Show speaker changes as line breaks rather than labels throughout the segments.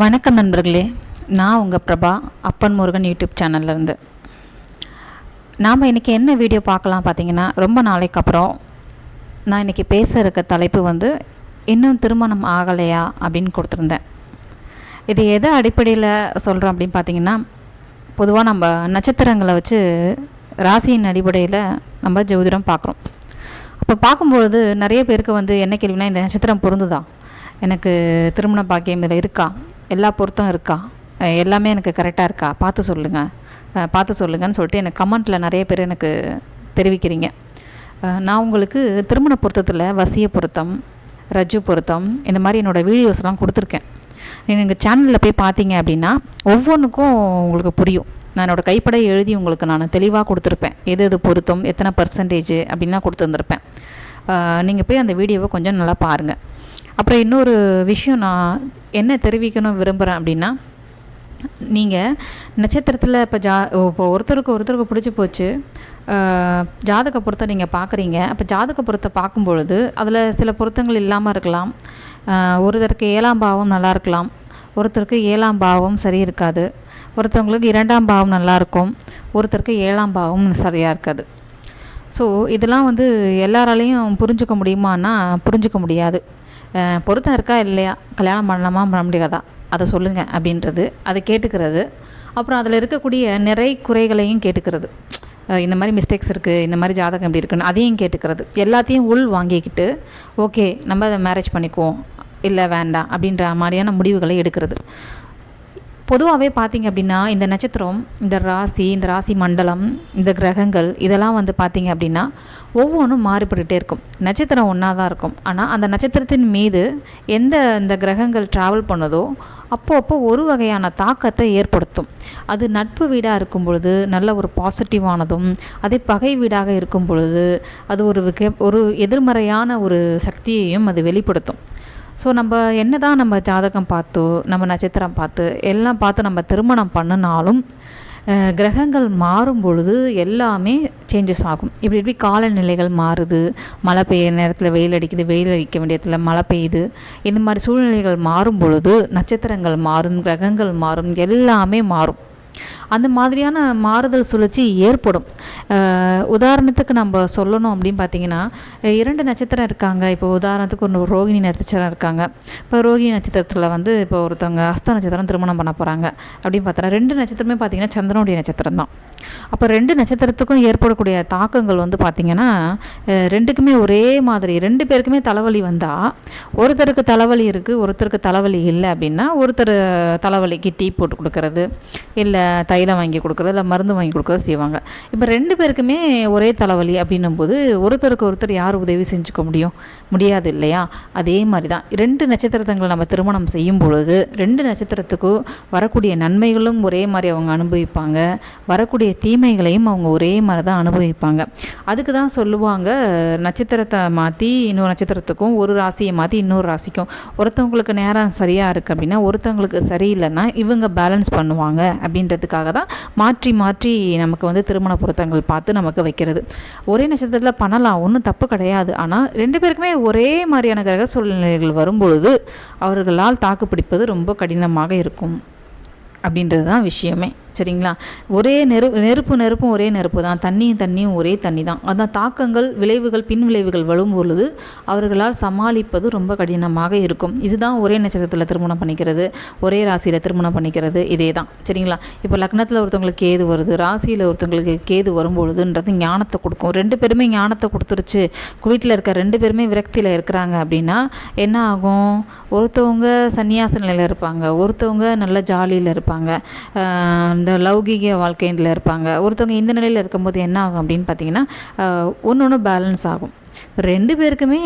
வணக்கம் நண்பர்களே. நான் உங்கள் பிரபா அப்பன் முருகன் யூடியூப் சேனல்லேருந்து. நாம் இன்றைக்கி என்ன வீடியோ பார்க்கலாம் பார்த்தீங்கன்னா ரொம்ப நாளைக்கு அப்புறம் நான் இன்றைக்கி பேச இருக்க தலைப்பு வந்து இன்னும் திருமணம் ஆகலையா? அப்படின்னு கொடுத்துருந்தேன். இது எதை அடிப்படையில் சொல்கிறோம் அப்படின்னு பார்த்தீங்கன்னா பொதுவாக நம்ம நட்சத்திரங்களை வச்சு ராசியின் அடிப்படையில் நம்ம ஜோதிடம் பார்க்குறோம். அப்போ பார்க்கும்பொழுது நிறைய பேருக்கு வந்து என்ன கேள்வினா இந்த நட்சத்திரம் பொருந்துதா? எனக்கு திருமண பாக்கியம் இதில் இருக்கா? எல்லா பொருத்தம் இருக்கா? எல்லாமே எனக்கு கரெக்டாக இருக்கா? பார்த்து சொல்லுங்கள் பார்த்து சொல்லுங்கன்னு சொல்லிட்டு எனக்கு கமெண்ட்டில் நிறைய பேர் எனக்கு தெரிவிக்கிறீங்க. நான் உங்களுக்கு திருமண பொருத்தத்தில் வசிய பொருத்தம் ரஜு பொருத்தம் இந்த மாதிரி என்னோடய வீடியோஸ்லாம் கொடுத்துருக்கேன். நீங்கள் எங்கள் சேனலில் போய் பார்த்தீங்க அப்படின்னா ஒவ்வொன்றுக்கும் உங்களுக்கு புரியும். நான் என்னோடய கைப்பட எழுதி உங்களுக்கு நான் தெளிவாக கொடுத்துருப்பேன். எது எது பொருத்தம் எத்தனை பர்சன்டேஜ் அப்படின்லாம் கொடுத்துருந்துருப்பேன். நீங்கள் போய் அந்த வீடியோவை கொஞ்சம் நல்லா பாருங்கள் அப்புறம் இன்னொரு விஷயம் நான் என்ன தெரிவிக்கணும் விரும்புகிறேன் அப்படின்னா நீங்கள் நட்சத்திரத்தில் இப்போ ஜா இப்போ ஒருத்தருக்கு ஒருத்தருக்கு பிடிச்சி போச்சு ஜாதக பொருத்தம் நீங்கள் பார்க்குறீங்க அப்போ ஜாதக பொருத்தம் பார்க்கும் பொழுது அதில் சில பொருத்தங்கள் இல்லாமல் இருக்கலாம். ஒருத்தருக்கு ஏழாம் பாவம் நல்லா இருக்கலாம். ஒருத்தருக்கு ஏழாம் பாவம் சரி இருக்காது. ஒருத்தவங்களுக்கு இரண்டாம் பாவம் நல்லா இருக்கும். ஒருத்தருக்கு ஏழாம் பாவம் சரியாக இருக்காது. ஸோ இதெல்லாம் வந்து எல்லாராலையும் புரிஞ்சுக்க முடியுமான்னா புரிஞ்சுக்க முடியாது. பொருத்தம் இருக்கா இல்லையா? கல்யாணம் பண்ணலாமா பண்ண முடியாதா? அதை சொல்லுங்கள் அப்படின்றது அதை கேட்டுக்கிறது. அப்புறம் அதில் இருக்கக்கூடிய நிறை குறைகளையும் கேட்டுக்கிறது. இந்த மாதிரி மிஸ்டேக்ஸ் இருக்குது இந்த மாதிரி ஜாதகம் எப்படி இருக்குன்னு அதையும் கேட்டுக்கிறது. எல்லாத்தையும் உள் வாங்கிக்கிட்டு ஓகே நம்ம அதை மேரேஜ் பண்ணிக்குவோம். இல்லை வேண்டாம் அப்படின்ற மாதிரியான முடிவுகளை எடுக்கிறது. பொதுவாகவே பார்த்தீங்க அப்படின்னா இந்த நட்சத்திரம் இந்த ராசி இந்த ராசி மண்டலம் இந்த கிரகங்கள் இதெல்லாம் வந்து பார்த்தீங்க அப்படின்னா ஒவ்வொன்றும் மாறுபட்டுகிட்டே இருக்கும். நட்சத்திரம் ஒன்றா தான் இருக்கும். ஆனால் அந்த நட்சத்திரத்தின் மீது எந்த இந்த கிரகங்கள் ட்ராவல் பண்ணுதோ அப்போ அப்போ ஒரு வகையான தாக்கத்தை ஏற்படுத்தும். அது நட்பு வீடாக இருக்கும் பொழுது நல்ல ஒரு பாசிட்டிவானதும் அதே பகை வீடாக இருக்கும் பொழுது அது ஒரு ஒரு எதிர்மறையான ஒரு சக்தியையும் அது வெளிப்படுத்தும். ஸோ நம்ம என்ன தான் நம்ம ஜாதகம் பார்த்து நம்ம நட்சத்திரம் பார்த்து எல்லாம் பார்த்து நம்ம திருமணம் பண்ணினாலும் கிரகங்கள் மாறும் பொழுது எல்லாமே சேஞ்சஸ் ஆகும். இப்படி இப்படி காலநிலைகள் மாறுது. மழை பெய்ய நேரத்தில் வெயில் அடிக்குது வெயில் அடிக்க வேண்டிய இடத்துல மழை பெய்யுது. இந்த மாதிரி சூழ்நிலைகள் மாறும் பொழுது நட்சத்திரங்கள் மாறும் கிரகங்கள் மாறும் எல்லாமே மாறும். அந்த மாதிரியான மாறுதல் சுழற்சி ஏற்படும். உதாரணத்துக்கு நம்ம சொல்லணும் அப்படின்னு பார்த்தீங்கன்னா இரண்டு நட்சத்திரம் இருக்காங்க. இப்போ உதாரணத்துக்கு ஒரு ரோகிணி நட்சத்திரம் இருக்காங்க. இப்போ ரோகிணி நட்சத்திரத்தில் வந்து இப்போ ஒருத்தவங்க அஸ்த நட்சத்திரம் திருமணம் பண்ண போகிறாங்க அப்படின்னு பார்த்தா ரெண்டு நட்சத்திரமே பார்த்தீங்கன்னா சந்திரனுடைய நட்சத்திரம் தான். அப்போ ரெண்டு நட்சத்திரத்துக்கும் ஏற்படக்கூடிய தாக்கங்கள் வந்து பார்த்திங்கன்னா ரெண்டுக்குமே ஒரே மாதிரி ரெண்டு பேருக்குமே தலைவலி வந்தால் ஒருத்தருக்கு தலைவலி இருக்குது ஒருத்தருக்கு தலைவலி இல்லை அப்படின்னா ஒருத்தர் தலைவலிக்கு டீ போட்டு கொடுக்கறது இல்லை தைலம் வாங்கி கொடுக்குறது இல்லை மருந்து வாங்கி கொடுக்குறது செய்வாங்க. இப்போ ரெண்டு பேருக்குமே ஒரே தலைவலி அப்படின்னும் போது ஒருத்தருக்கு ஒருத்தர் யார் உதவி செஞ்சுக்க முடியும்? முடியாது இல்லையா? அதே மாதிரி தான் ரெண்டு நட்சத்திரத்தங்களை நம்ம திருமணம் செய்யும் பொழுது ரெண்டு நட்சத்திரத்துக்கும் வரக்கூடிய நன்மைகளும் ஒரே மாதிரி அவங்க அனுபவிப்பாங்க. வரக்கூடிய தீமைகளையும் அவங்க ஒரே மாதிரி தான் அனுபவிப்பாங்க. அதுக்கு தான் சொல்லுவாங்க நட்சத்திரத்தை மாற்றி இன்னொரு நட்சத்திரத்துக்கும் ஒரு ராசியை மாற்றி இன்னொரு ராசிக்கும். ஒருத்தவங்களுக்கு நேரம் சரியாக இருக்குது அப்படின்னா ஒருத்தவங்களுக்கு சரியில்லைன்னா இவங்க பேலன்ஸ் பண்ணுவாங்க அப்படின்றதுக்காக தான் மாற்றி மாற்றி நமக்கு வந்து திருமண பொருத்தங்கள் பார்த்து நமக்கு வைக்கிறது. ஒரே நட்சத்திரத்தில் பண்ணலாம் ஒன்றும் தப்பு கிடையாது. ஆனால் ரெண்டு பேருக்குமே ஒரே மாதிரியான கிரக சூழ்நிலைகள் வரும்பொழுது அவர்களால் தாக்கு பிடிப்பது ரொம்ப கடினமாக இருக்கும். அப்படின்றது தான் விஷயமே. சரிங்களா? ஒரே நெரு நெருப்பு நெருப்பும் ஒரே நெருப்பு தான். தண்ணியும் தண்ணியும் ஒரே தண்ணி தான். அதான் தாக்கங்கள் விளைவுகள் பின் விளைவுகள் வரும் பொழுது அவர்களால் சமாளிப்பது ரொம்ப கடினமாக இருக்கும். இதுதான் ஒரே நட்சத்திரத்தில் திருமணம் பண்ணிக்கிறது. ஒரே ராசியில் திருமணம் பண்ணிக்கிறது இதே தான். சரிங்களா? இப்போ லக்னத்தில் ஒருத்தவங்களுக்கு கேது வருது. ராசியில் ஒருத்தவங்களுக்கு கேது வரும்பொழுதுன்றது ஞானத்தை கொடுக்கும். ரெண்டு பேருமே ஞானத்தை கொடுத்துருச்சு. வீட்டில் இருக்க ரெண்டு பேருமே விரக்தியில் இருக்கிறாங்க அப்படின்னா என்ன ஆகும்? ஒருத்தவங்க சன்னியாச நிலையில் இருப்பாங்க. ஒருத்தவங்க நல்ல ஜாலியில் இருப்பாங்க. இந்த லௌகிக வாழ்க்கையில் இருப்பாங்க. ஒருத்தவங்க இந்த நிலையில் இருக்கும்போது என்ன ஆகும் அப்படின்னு பார்த்தீங்கன்னா ஒன்று ஒன்று பேலன்ஸ் ஆகும். ரெண்டு பேருக்குமே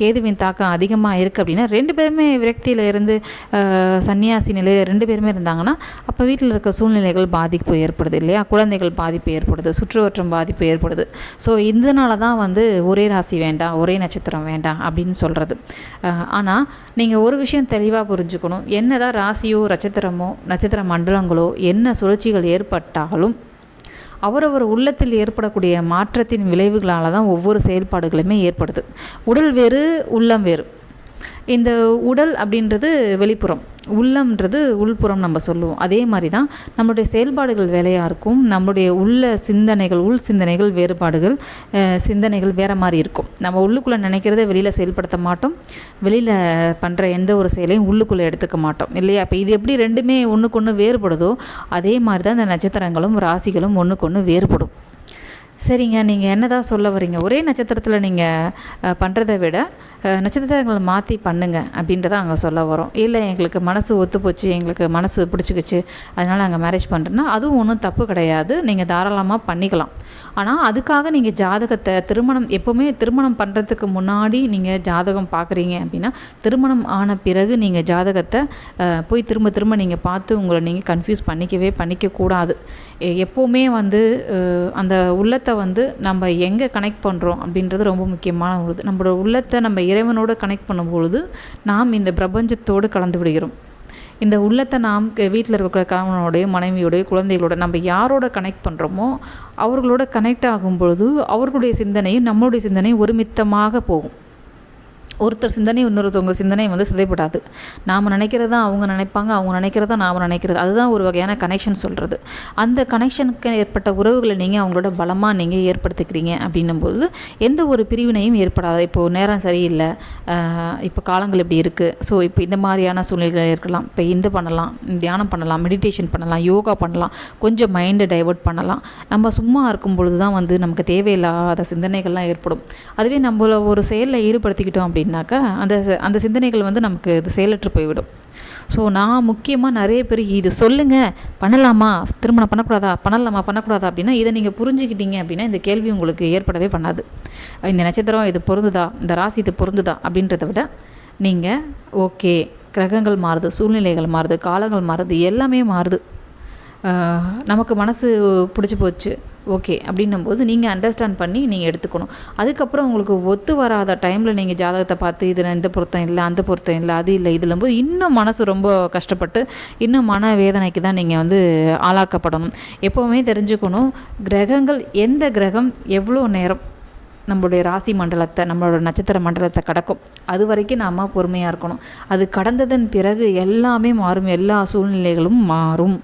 கேதுவின் தாக்கம் அதிகமாக இருக்குது அப்படின்னா ரெண்டு பேருமே விரக்தியில் இருந்து சன்னியாசி நிலையில் ரெண்டு பேருமே இருந்தாங்கன்னா அப்போ வீட்டில் இருக்க சூழ்நிலைகள் பாதிப்பு ஏற்படுது இல்லையா? குழந்தைகள் பாதிப்பு ஏற்படுது சுற்றுவட்டம் பாதிப்பு ஏற்படுது. ஸோ இதனால தான் வந்து ஒரே ராசி வேண்டாம் ஒரே நட்சத்திரம் வேண்டாம் அப்படின்னு சொல்கிறது ஆனால் நீங்கள் ஒரு விஷயம் தெளிவாக புரிஞ்சுக்கணும். என்னதான் ராசியோ நட்சத்திரமோ நட்சத்திர மண்டலங்களோ என்ன சுழற்சிகள் ஏற்பட்டாலும் அவரவர் உள்ளத்தில் ஏற்படக்கூடிய மாற்றத்தின் விளைவுகளால் தான் ஒவ்வொரு செயல்பாடுகளுமே ஏற்படுது. உடல் வேறு உள்ளம் வேறு. இந்த உடல் அப்படின்றது வெளிப்புறம் உள்ளம்ன்றது உள்புறம் நம்ம சொல்லுவோம். அதே மாதிரி தான் நம்மளுடைய செயல்பாடுகள் வேலையாக இருக்கும் நம்மளுடைய உள்ள சிந்தனைகள் உள் சிந்தனைகள் வேறுபாடுகள் சிந்தனைகள் வேறு மாதிரி இருக்கும். நம்ம உள்ளுக்குள்ளே நினைக்கிறத வெளியில் செயல்படுத்த மாட்டோம். வெளியில் பண்ணுற எந்த ஒரு செயலையும் உள்ளுக்குள்ளே எடுத்துக்க மாட்டோம். இல்லையா? இப்போ இது எப்படி ரெண்டுமே ஒன்றுக்கு ஒன்று வேறுபடுதோ அதே மாதிரி தான் இந்த நட்சத்திரங்களும் ராசிகளும் ஒன்றுக்கு ஒன்று வேறுபடும். சரிங்க நீங்கள் என்ன தான் சொல்ல வரீங்க ஒரே நட்சத்திரத்தில் நீங்கள் பண்ணுறதை விட நட்சத்திரங்களை மாற்றி பண்ணுங்க அப்படின்றத அங்கே சொல்ல வரோம் இல்லை எங்களுக்கு மனசு ஒத்து போச்சு எங்களுக்கு மனசு பிடிச்சிக்கிச்சு அதனால் நாங்கள் மேரேஜ் பண்ணுறேன்னா அதுவும் ஒன்றும் தப்பு கிடையாது. நீங்கள் தாராளமாக பண்ணிக்கலாம். ஆனால் அதுக்காக நீங்கள் ஜாதகத்தை திருமணம் எப்போவுமே திருமணம் பண்ணுறதுக்கு முன்னாடி நீங்கள் ஜாதகம் பார்க்குறீங்க அப்படின்னா திருமணம் ஆன பிறகு நீங்கள் ஜாதகத்தை போய் திரும்ப திரும்ப நீங்கள் பார்த்து உங்களை நீங்கள் கன்ஃபியூஸ் பண்ணிக்கவே பண்ணிக்கக்கூடாது. எப்போவுமே வந்து அந்த உள்ளத்தை வந்து நம்ம எங்கே கனெக்ட் பண்ணுறோம் அப்படின்றது ரொம்ப முக்கியமான ஒரு நம்மளோட உள்ளத்தை நம்ம இறைவனோடு கனெக்ட் பண்ணும்பொழுது நாம் இந்த பிரபஞ்சத்தோடு கலந்து விடுகிறோம். இந்த உள்ளத்தை நாம் வீட்டில் இருக்கிற கணவனோடைய மனைவியோடைய குழந்தைகளோட நம்ம யாரோட கனெக்ட் பண்ணுறோமோ அவர்களோட கனெக்ட் ஆகும் பொழுது அவர்களுடைய சிந்தனையும் நம்மளுடைய சிந்தனையும் ஒருமித்தமாக போகும். ஒருத்தர் சிந்தனை இன்னொருத்தவங்க சிந்தனை வந்து சிதைப்படாது நாம் நினைக்கிறது தான் அவங்க நினைப்பாங்க அவங்க நினைக்கிறது தான் நாம் நினைக்கிறது. அதுதான் ஒரு வகையான கனெக்ஷன் சொல்கிறது அந்த கனெக்ஷனுக்கு ஏற்பட்ட உறவுகளை நீங்கள் அவங்களோட பலமாக நீங்கள் ஏற்படுத்திக்கிறீங்க அப்படின்னும்போது எந்த ஒரு பிரிவினையும் ஏற்படாது. இப்போது நேரம் சரியில்லை இப்போ காலங்கள் இப்படி இருக்குது ஸோ இப்போ இந்த மாதிரியான சூழ்நிலைகள் இருக்கலாம். இப்போ இந்த பண்ணலாம் தியானம் பண்ணலாம் மெடிடேஷன் பண்ணலாம் யோகா பண்ணலாம். கொஞ்சம் மைண்டை டைவெர்ட் பண்ணலாம். நம்ம சும்மா இருக்கும் பொழுது தான் வந்து நமக்கு தேவையில்லாத சிந்தனைகள்லாம் ஏற்படும். அதுவே நம்மள ஒரு செயலில் ஈடுபடுத்திக்கிட்டோம் அப்படின்னாக்கா அந்த அந்த சிந்தனைகள் வந்து நமக்கு இது செயலற்று போய்விடும். ஸோ நான் முக்கியமாக நிறைய பேர் இது சொல்லுங்கள் பண்ணலாமா? திருமணம் பண்ணக்கூடாதா? பண்ணலாமா? பண்ணக்கூடாதா? அப்படின்னா இதை நீங்கள் புரிஞ்சுக்கிட்டீங்க அப்படின்னா இந்த கேள்வி உங்களுக்கு ஏற்படவே பண்ணாது. இந்த நட்சத்திரம் இது பொருந்துதா? இந்த ராசி இது பொருந்துதா? அப்படின்றத விட நீங்கள் ஓகே கிரகங்கள் மாறுது சூழ்நிலைகள் மாறுது காலங்கள் மாறுது எல்லாமே மாறுது. நமக்கு மனசு பிடிச்சி போச்சு. ஓகே அப்படின்னும்போது நீங்கள் அண்டர்ஸ்டாண்ட் பண்ணி நீங்கள் எடுத்துக்கணும். அதுக்கப்புறம் உங்களுக்கு ஒத்து வராத டைமில் நீங்கள் ஜாதகத்தை பார்த்து இது இந்த பொருத்தம் இல்லை அந்த பொருத்தம் இல்லை அது இல்லை இதில் போது இன்னும் மனசு ரொம்ப கஷ்டப்பட்டு இன்னும் மன வேதனைக்கு தான் நீங்கள் வந்து ஆளாக்கப்படணும். எப்போவுமே தெரிஞ்சுக்கணும் கிரகங்கள் எந்த கிரகம் எவ்வளோ நேரம் நம்மளுடைய ராசி மண்டலத்தை நம்மளோட நட்சத்திர மண்டலத்தை கடக்கும். அது வரைக்கும் நாம் பொறுமையாக இருக்கணும். அது கடந்ததன் பிறகு எல்லாமே மாறும் எல்லா சூழ்நிலைகளும் மாறும்.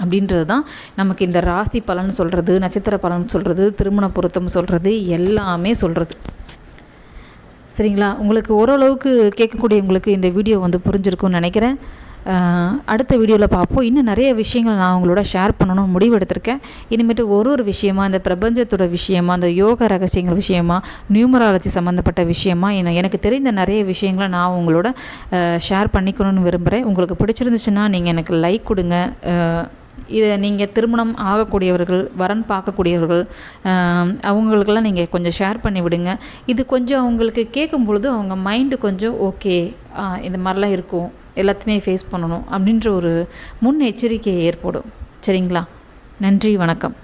அப்படின்றது தான் நமக்கு இந்த ராசி பலன் சொல்கிறது நட்சத்திர பலன் சொல்கிறது திருமண பொருத்தம் சொல்கிறது எல்லாமே சொல்கிறது சரிங்களா? உங்களுக்கு ஓரளவுக்கு கேட்கக்கூடிய உங்களுக்கு இந்த வீடியோ வந்து புரிஞ்சிருக்கும்னு நினைக்கிறேன். அடுத்த வீடியோவில் பார்ப்போம். இன்னும் நிறைய விஷயங்கள் நான் உங்களோட ஷேர் பண்ணணும்னு முடிவெடுத்திருக்கேன். இனிமேட்டு ஒரு ஒரு விஷயமா இந்த பிரபஞ்சத்தோட விஷயமா அந்த யோக ரகசியங்கள் விஷயமா நியூமராலஜி சம்மந்தப்பட்ட விஷயமா எனக்கு தெரிந்த நிறைய விஷயங்களை நான் உங்களோட ஷேர் பண்ணிக்கணும்னு விரும்புகிறேன் உங்களுக்கு பிடிச்சிருந்துச்சுன்னா நீங்கள் எனக்கு லைக் கொடுங்க. இதை நீங்கள் திருமணம் ஆகக்கூடியவர்கள் வரன் பார்க்கக்கூடியவர்கள் அவங்களுக்கெல்லாம் நீங்கள் கொஞ்சம் ஷேர் பண்ணி விடுங்க. இது கொஞ்சம் அவங்களுக்கு கேட்கும் பொழுது அவங்க மைண்டு கொஞ்சம் ஓகே இந்த மாதிரிலாம் இருக்கும் எல்லாத்தையுமே ஃபேஸ் பண்ணணும் அப்படின்ற ஒரு முன் எச்சரிக்கை ஏற்படும். சரிங்களா? நன்றி வணக்கம்.